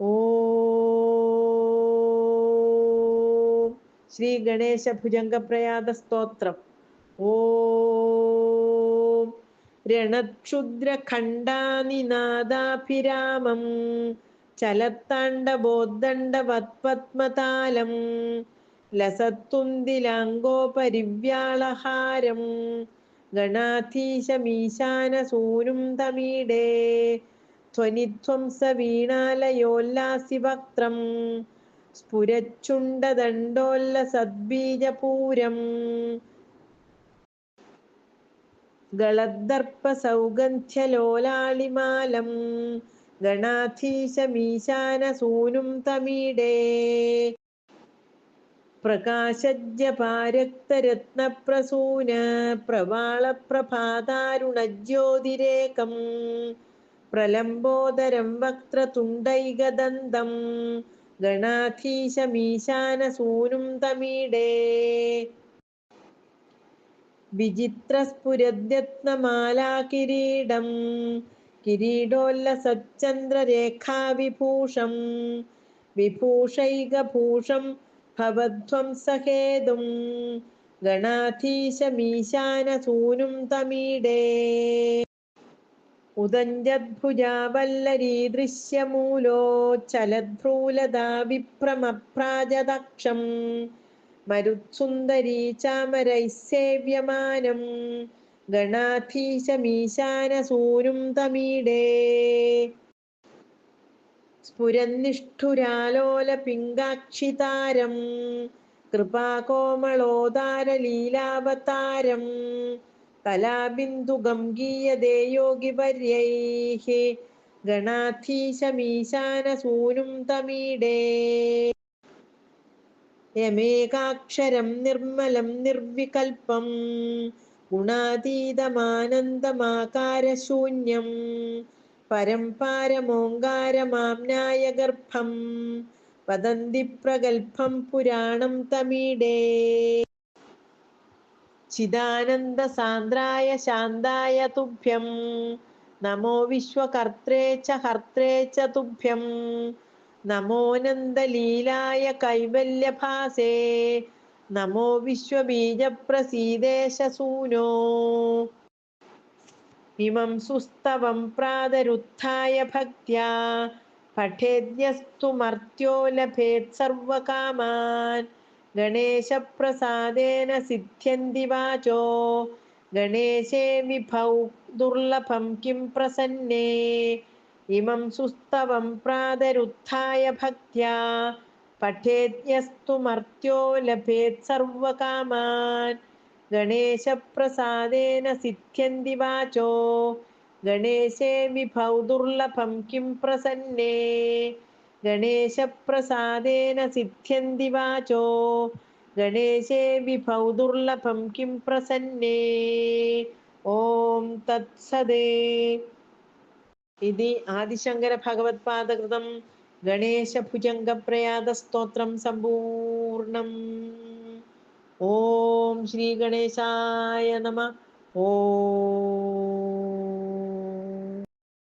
ഓം ശ്രീ ഗണേശ ഭുജംഗപ്രയാത സ്തോത്രം. ഓം രണക്ഷുദ്രഖണ്ഡാനിനാദാഭിരാമം ചലത്താണ്ഡബോദ്ദണ്ഡവത്പത്മതാലം ലസത്തുന്തിലാങ്കോപരിവ്യാളഹാരം ഗണാധീശമീശാനസൂനും തമീഡേ ധ്വനിധ്വംസ വീണാലയോല്ലാസിവക്ത്രം സ്ഫുരച്ചുണ്ടദണ്ഡോല്ലസദ്ബീജപൂരം ഗളദർപ്പസൗഗന്ധ്യലോലാളിമാലം ഗണാധീശമീശാനസൂനും തമീടേ. പ്രകാശജ്ജപാരക്തരത്നപ്രസൂന പ്രവാളപ്രഭാതാരുണജ്യോതിരേകം. പ്രലംബോദരം വക്രതുണ്ടൈകദന്തം. ഗണാധീശമീശാനസൂനും തമീടേ വിചിത്രസ്ഫുരദ്യത്നമാലാകിരീടം. കിരീടോല്ലസച്ചന്ദ്രരേഖാവിഭൂഷം. വിഭൂഷൈകഭൂഷം ഭവധ്വംസഹേതും. ഗണാധീശമീശാനസൂനും തമീഡേ ഉദഞ്ജദ്ഭുജാവല്ലരീദൃശ്യമൂലോച്ചലദ്ഭ്രൂലതാ വിപ്രമപ്രാജദക്ഷം. മരുത്സുന്ദരീ ചാമരൈः സേവ്യമാനം. ഗണാധീശമീശാനസൂനും തമീഡേ സ്ഫുരന്നിഷ്ഠുരാലോലപിങ്കാക്ഷിതാരം. കൃപാകോമളോദാരലീലാവതാരം. കലാബിന്ദുഗം ഗീയതേ യോഗിവര്യൈः ഗണാധീശമീശാനസൂനും തമീഡേ യമേകാക്ഷരം നിർമ്മലം നിർവികൽപ്പം. ഗുണാതീതമാനന്ദമാകാരശൂന്യം. പരം പാരമോങ്കാരമാംനായ ഗർഭം വദന്തി പ്രഗൽഭം പുരാണം തമീഡേ ചിദാനന്ദസാന്ദ്രായ ശാന്തായ തുഭ്യം. നമോ വിശ്വകർത്രേ ച ഹർത്രേ ച തുഭ്യം. നമോനന്ദലീലായ കൈവല്യഭാസേ. നമോ വിശ്വബീജപ്രസീദേശസൂനോ ഇമം സുസ്തവം പ്രാതരുത്ഥായ ഭക്ത്യാ. പഠേദ്യസ്തു മർത്യോ ലഭേത് സർവകാമാൻ. ഗണേശപ്രസാദേന സിദ്ധ്യന്തി വാചോ. ഗണേശേ വിഭൗ ദുർലഭം കിം പ്രസന്നേ. ഇമം സുസ്തവം പ്രാതരുത്ഥായ ഭക്ത്യാ. പഠേദ്യസ്തു മർത്യോ ലഭേത് സർവകാമാൻ. ഗണേശപ്രസാദേന സിദ്ധ്യന്തി വാചോ. ഗണേശേ വിഭൗ ദുർലഭം കിം പ്രസന്നേ. ഗണേശപ്രസാദേന വാചോ. ഗണേശേ വിഭൗ ദുർലഭം കിം പ്രസന്നേ. ഓം തത്സദേ ഇതി ആദിശങ്കര ഭഗവത്പാദകൃതം ഗണേശഭുജംഗപ്രയാതസ്തോത്രം സമ്പൂർണം ഓം ശ്രീ ഗണേശായ നമ. ഓം